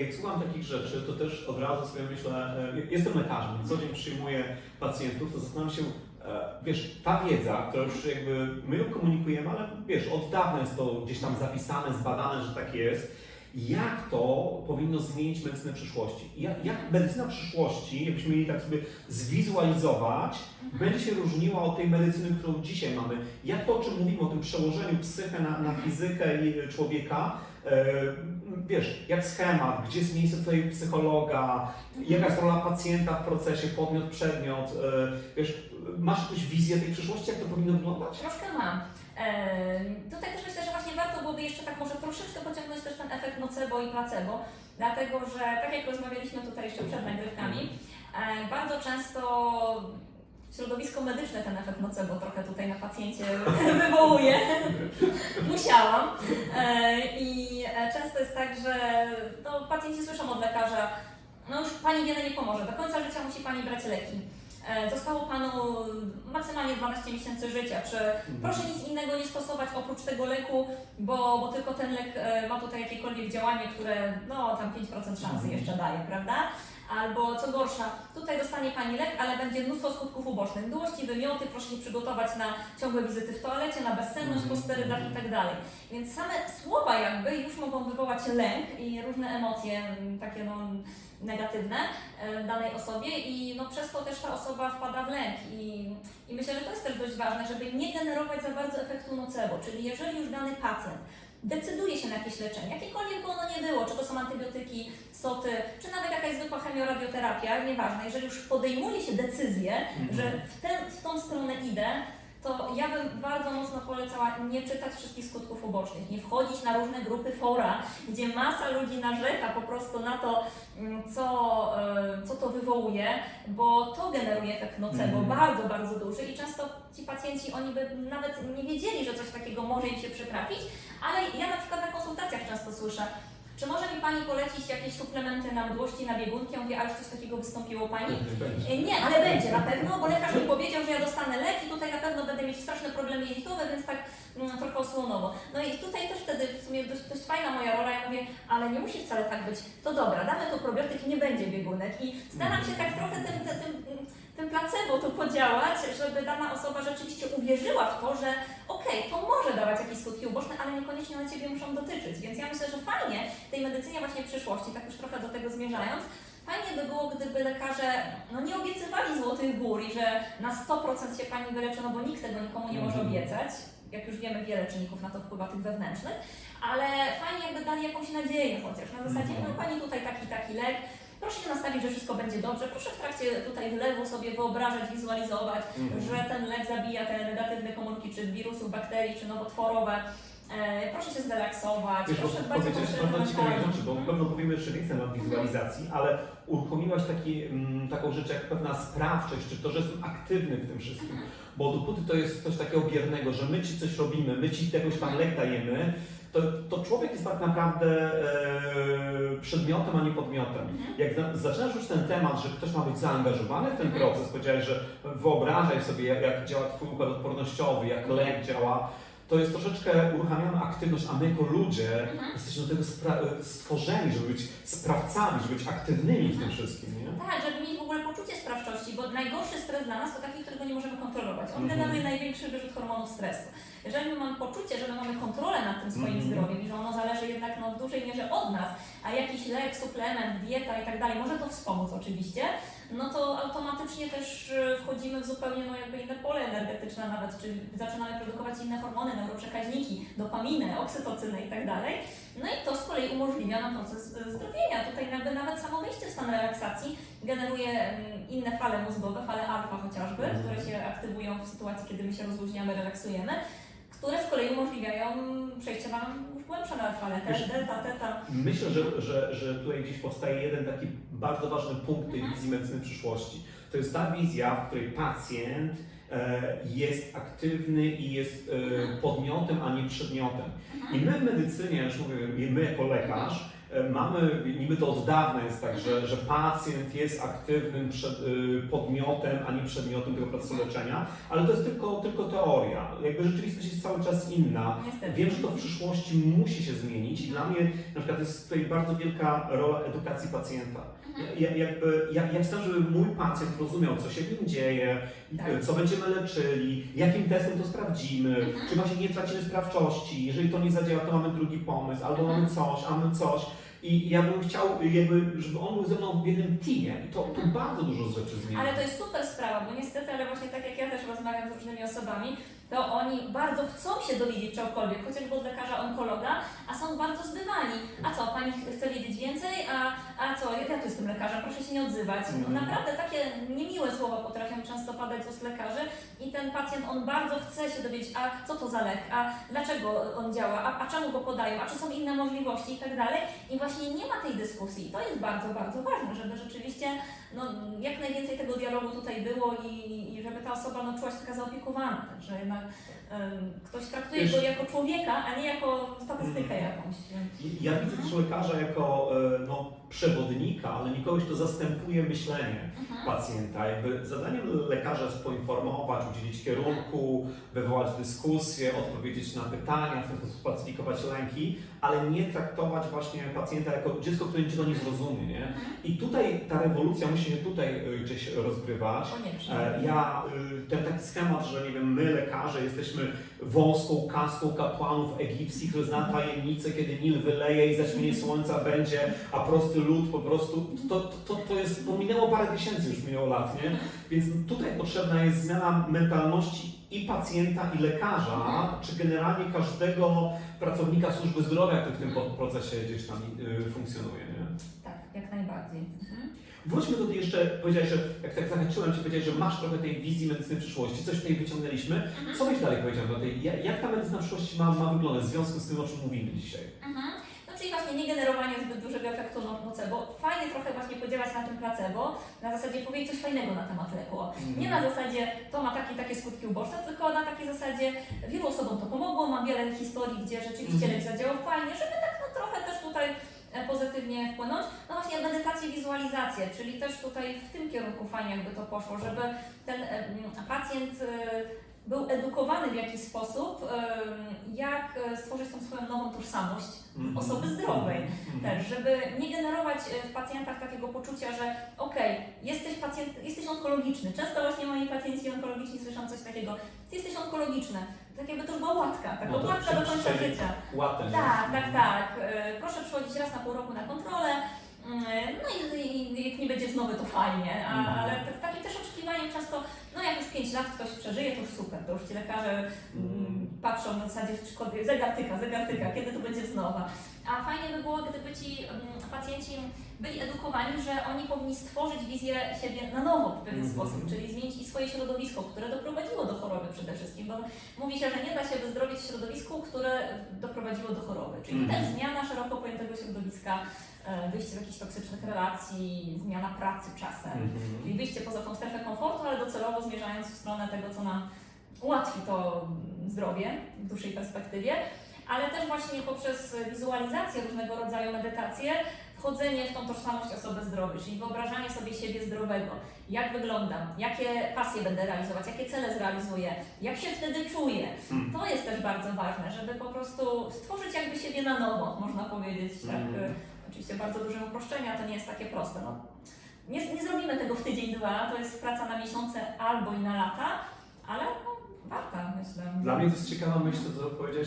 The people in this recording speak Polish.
jak, słucham takich rzeczy, to też od razu sobie myślę, e, jestem lekarzem, co dzień przyjmuję pacjentów, to zastanawiam się, e, wiesz, ta wiedza, która już jakby my ją komunikujemy, ale wiesz, od dawna jest to gdzieś tam zapisane, zbadane, że tak jest. Jak to powinno zmienić medycynę przyszłości? Jak, jak medycyna przyszłości, jakbyśmy mieli tak sobie zwizualizować, będzie się różniła od tej medycyny, którą dzisiaj mamy? Jak to, o czym mówimy, o tym przełożeniu psychę na, na fizykę i człowieka, e, wiesz, jak schemat, gdzie jest miejsce tutaj psychologa, jaka jest rola pacjenta w procesie, podmiot, przedmiot, e, wiesz, masz jakąś wizję tej przyszłości, jak to powinno wyglądać? Troszkę mam. Tutaj też myślę, że właśnie warto byłoby jeszcze tak może troszeczkę pociągnąć też ten efekt nocebo i placebo, dlatego że tak jak rozmawialiśmy tutaj jeszcze przed nagrywkami, e, bardzo często środowisko medyczne ten efekt nocebo trochę tutaj na pacjencie wywołuje. Musiałam. E, I e, często jest tak, że no, pacjenci słyszą od lekarza, no już Pani wiele nie pomoże, do końca życia musi Pani brać leki. E, Zostało Panu maksymalnie 12 miesięcy życia. Czy proszę nic innego nie stosować oprócz tego leku, bo, bo tylko ten lek e, ma tutaj jakiekolwiek działanie, które no tam 5% szansy jeszcze daje, prawda? Albo co gorsza, tutaj dostanie Pani lek, ale będzie mnóstwo skutków ubocznych. Mdłości, wymioty, proszę się przygotować na ciągłe wizyty w toalecie, na bezsenność po sterydach i tak dalej. Więc same słowa jakby już mogą wywołać lęk i różne emocje m, takie no, negatywne e, danej osobie i no, przez to też ta osoba wpada w lęk i, i myślę, że to jest też dość ważne, żeby nie generować za bardzo efektu nocebo, czyli jeżeli już dany pacjent decyduje się na jakieś leczenie, jakiekolwiek by ono nie było, czy to są antybiotyki, soty, czy nawet jakaś zwykła chemioradioterapia, nieważne, jeżeli już podejmuje się decyzję, że w, tę w tą stronę idę, to ja bym bardzo mocno polecała nie czytać wszystkich skutków ubocznych, nie wchodzić na różne grupy fora, gdzie masa ludzi narzeka po prostu na to, mm, co, e, co to wywołuje, bo to generuje efekt nocebo, Mhm. bardzo, bardzo duży i często ci pacjenci, oni by nawet nie wiedzieli, że coś takiego może im się przytrafić, ale ja na przykład na konsultacjach często słyszę, czy może mi Pani polecić jakieś suplementy na mdłości, na biegunki? Ja mówię, a już coś takiego wystąpiło Pani? E, Nie, ale będzie na pewno, bo lekarz mi powiedział, że ja dostanę leki, tutaj na pewno będę mieć straszne problemy jelitowe, więc tak trochę osłonowo. No i tutaj też wtedy w sumie dość, dość fajna moja rola, ja mówię, ale nie musi wcale tak być. To dobra, damy tu probiotyk i nie będzie biegunek. I staram się tak trochę tym, tym, tym, placebo tu podziałać, żeby dana osoba rzeczywiście uwierzyła w to, że okej, to może dawać jakieś skutki uboczne, ale niekoniecznie one Ciebie muszą dotyczyć. Więc ja myślę, że fajnie tej medycynie właśnie przyszłości, tak już trochę do tego zmierzając, Fajnie by było, gdyby lekarze no, nie obiecywali złotych gór i że na 100% się pani wyleczy, no bo nikt tego nikomu nie może Mhm. obiecać. Jak już wiemy, wiele czynników na to wpływa, tych wewnętrznych, ale fajnie jakby dali jakąś nadzieję chociaż. Na zasadzie, Mhm. no pani tutaj taki, taki lek, proszę się nastawić, że wszystko będzie dobrze, proszę w trakcie tutaj wylewu sobie wyobrażać, wizualizować, Mhm. że ten lek zabija te negatywne komórki, czy wirusów, bakterii, czy nowotworowe. E, proszę się zrelaksować, Wiesz, proszę dbać o powiedziałeś bardzo ciekawe rzeczy, bo Mhm. pewno powiemy jeszcze więcej na wizualizacji, ale uruchomiłaś taki, mm, taką rzecz jak pewna sprawczość, czy to, że jestem aktywny w tym wszystkim. Mhm. Bo dopóty to jest coś takiego biernego, że my ci coś robimy, my ci jakoś tam lek dajemy, to, to człowiek jest tak naprawdę e, przedmiotem, a nie podmiotem. Mhm. Jak za, zaczynasz już ten temat, że ktoś ma być zaangażowany w ten Mhm. proces, powiedziałeś, że wyobrażaj sobie, jak, jak działa Twój układ odpornościowy, jak lek działa, to jest troszeczkę uruchamiamy aktywność, a my jako ludzie Mhm. jesteśmy do tego stworzeni, żeby być sprawcami, żeby być aktywnymi w tym wszystkim, nie? Tak, żeby mieć w ogóle poczucie sprawczości, bo najgorszy stres dla nas to taki, którego nie możemy kontrolować. On Mhm. generuje największy wyrzut hormonów stresu. Jeżeli my mamy poczucie, że my mamy kontrolę nad tym swoim Mhm. zdrowiem i że ono zależy jednak no, w dużej mierze od nas, a jakiś lek, suplement, dieta i tak dalej może to wspomóc oczywiście, no to automatycznie też y, wchodzimy w zupełnie no, jakby inne pole energetyczne nawet, czyli zaczynamy produkować inne hormony, neuroprzekaźniki, dopaminę, oksytocynę i tak. No i to z kolei umożliwia nam proces y, zdrowienia. Tutaj jakby nawet samo wejście w stan relaksacji generuje mm, inne fale mózgowe, fale alfa chociażby, które się aktywują w sytuacji, kiedy my się rozluźniamy, relaksujemy, które z kolei umożliwiają przejście już głębsze na też delta, teta. Myślę, że, że, że tutaj gdzieś powstaje jeden taki bardzo ważny punkt tej Mhm. wizji medycyny przyszłości. To jest ta wizja, w której pacjent e, jest aktywny i jest e, podmiotem, a nie przedmiotem. I my w medycynie, już mówię, my jako lekarz, mamy, niby to od dawna jest tak, że, że pacjent jest aktywnym przed, y, podmiotem, a nie przedmiotem tego procesu leczenia, ale to jest tylko, tylko teoria. Jakby rzeczywistość jest cały czas inna. Niestety. Wiem, że to w przyszłości musi się zmienić i dla mnie na przykład jest tutaj bardzo wielka rola edukacji pacjenta. Ja, jakby, ja, ja chcę, żeby mój pacjent rozumiał, co się w nim dzieje, Tak. co będziemy leczyli, jakim testem to sprawdzimy, czy właśnie nie tracimy sprawczości, jeżeli to nie zadziała, to mamy drugi pomysł, albo mamy coś, a my coś. I ja bym chciał, jakby, żeby on był ze mną w jednym teamie i to, to bardzo dużo rzeczy zmieni. Ale to jest super sprawa, bo niestety, ale właśnie tak jak ja też rozmawiam z różnymi osobami, to oni bardzo chcą się dowiedzieć czegokolwiek, chociażby od lekarza onkologa, a są bardzo zdywani. A co, pani chce wiedzieć więcej? A, a co, ja tu jestem lekarzem, proszę się nie odzywać. No, Mhm. naprawdę takie niemiłe słowa potrafią z lekarzy i ten pacjent, on bardzo chce się dowiedzieć, a co to za lek, a dlaczego on działa, a, a czemu go podają, a czy są inne możliwości i tak dalej. I właśnie nie ma tej dyskusji. I to jest bardzo, bardzo ważne, żeby rzeczywiście no, jak najwięcej tego dialogu tutaj było i, i żeby ta osoba no, czuła się taka zaopiekowana, także jednak em, ktoś traktuje Wiesz- go jako człowieka, a nie jako statystykę jakąś. Ja widzę też lekarza jako e, no, przewodnika, ale nie kogoś, kto zastępuje myślenie Mhm. pacjenta. Jakby zadaniem lekarza jest poinformować, udzielić kierunku, wywołać dyskusję, odpowiedzieć na pytania, w ten sposób spacyfikować lęki, ale nie traktować właśnie pacjenta jako dziecko, które niczego nie zrozumie. Nie? Mhm. I tutaj ta rewolucja musi się tutaj e, gdzieś rozgrywać. E, Ja, y, ten taki schemat, że nie wiem, my lekarze jesteśmy wąską kastą kapłanów egipskich, którzy zna tajemnicę, kiedy Nil wyleje i zaćmienie słońca będzie, a prosty lud po prostu, to, to, to jest, to minęło parę tysięcy już minęło lat, nie? Więc tutaj potrzebna jest zmiana mentalności i pacjenta, i lekarza, czy generalnie każdego pracownika służby zdrowia, który w tym procesie gdzieś tam y, funkcjonuje, nie? Tak, najbardziej. Mhm. Wróćmy do tej jeszcze, powiedziałeś, że jak tak zachęciłem Cię, powiedziałeś, że masz trochę tej wizji medycyny przyszłości, coś tutaj wyciągnęliśmy. Co byś dalej powiedział do tej, jak, ta medycyna przyszłości ma, ma wyglądać w związku z tym, o czym mówimy dzisiaj? Mhm. No czyli właśnie nie generowanie zbyt dużego efektu no- nocebo. Fajnie trochę właśnie podziałać na tym placebo, na zasadzie powiedzieć coś fajnego na temat leku. Nie na zasadzie to ma takie takie skutki uboczne, tylko na takiej zasadzie wielu osobom to pomogło, mam wiele historii, gdzie rzeczywiście Mhm. lek zadziałał fajnie, żeby tak no trochę też tutaj pozytywnie wpłynąć. No właśnie medytację, wizualizację, czyli też tutaj w tym kierunku fajnie jakby to poszło, żeby ten e, pacjent e, był edukowany w jakiś sposób, e, jak e, stworzyć tą swoją nową tożsamość Mhm. osoby zdrowej Mhm. też, żeby nie generować e, w pacjentach takiego poczucia, że okej, jesteś pacjent, jesteś onkologiczny. Często właśnie moi pacjenci onkologiczni słyszą coś takiego, jesteś onkologiczny. Tak jakby to była łatka, taka No łatka do końca życia. Łatę? Tak, tak, tak. E, Proszę przychodzić raz na pół roku na kontrolę. mm, No i, i jak nie będzie znowu, to fajnie, a, Mhm. ale t- takim też oczekiwaniem często, no jak już 5 lat ktoś przeżyje, to już super, to już ci lekarze mm, patrzą na zasadzie w szkody, zegar tyka, zegar tyka, kiedy to będzie znowu. A fajnie by było, gdyby ci mm, pacjenci byli edukowani, że oni powinni stworzyć wizję siebie na nowo w pewien Mhm. sposób, czyli zmienić i swoje środowisko, które doprowadziło do choroby przede wszystkim, bo mówi się, że nie da się wyzdrowieć w środowisku, które doprowadziło do choroby, czyli Mhm. też zmiana szeroko pojętego środowiska, e, wyjście z jakichś toksycznych relacji, zmiana pracy czasem, Mhm. czyli wyjście poza tą strefę komfortu, ale docelowo zmierzając w stronę tego, co nam ułatwi to zdrowie w dłuższej perspektywie, ale też właśnie poprzez wizualizację różnego rodzaju medytacje, wchodzenie w tą tożsamość osoby zdrowej, czyli wyobrażanie sobie siebie zdrowego, jak wyglądam, jakie pasje będę realizować, jakie cele zrealizuję, jak się wtedy czuję. Hmm. To jest też bardzo ważne, żeby po prostu stworzyć jakby siebie na nowo, można powiedzieć, tak. E, Oczywiście bardzo dużym uproszczenia, to nie jest takie proste. No, nie, nie zrobimy tego w tydzień, dwa, to jest praca na miesiące albo i na lata, ale no, warta, myślę. Dla mnie to jest ciekawa myśl, to co powiedziałeś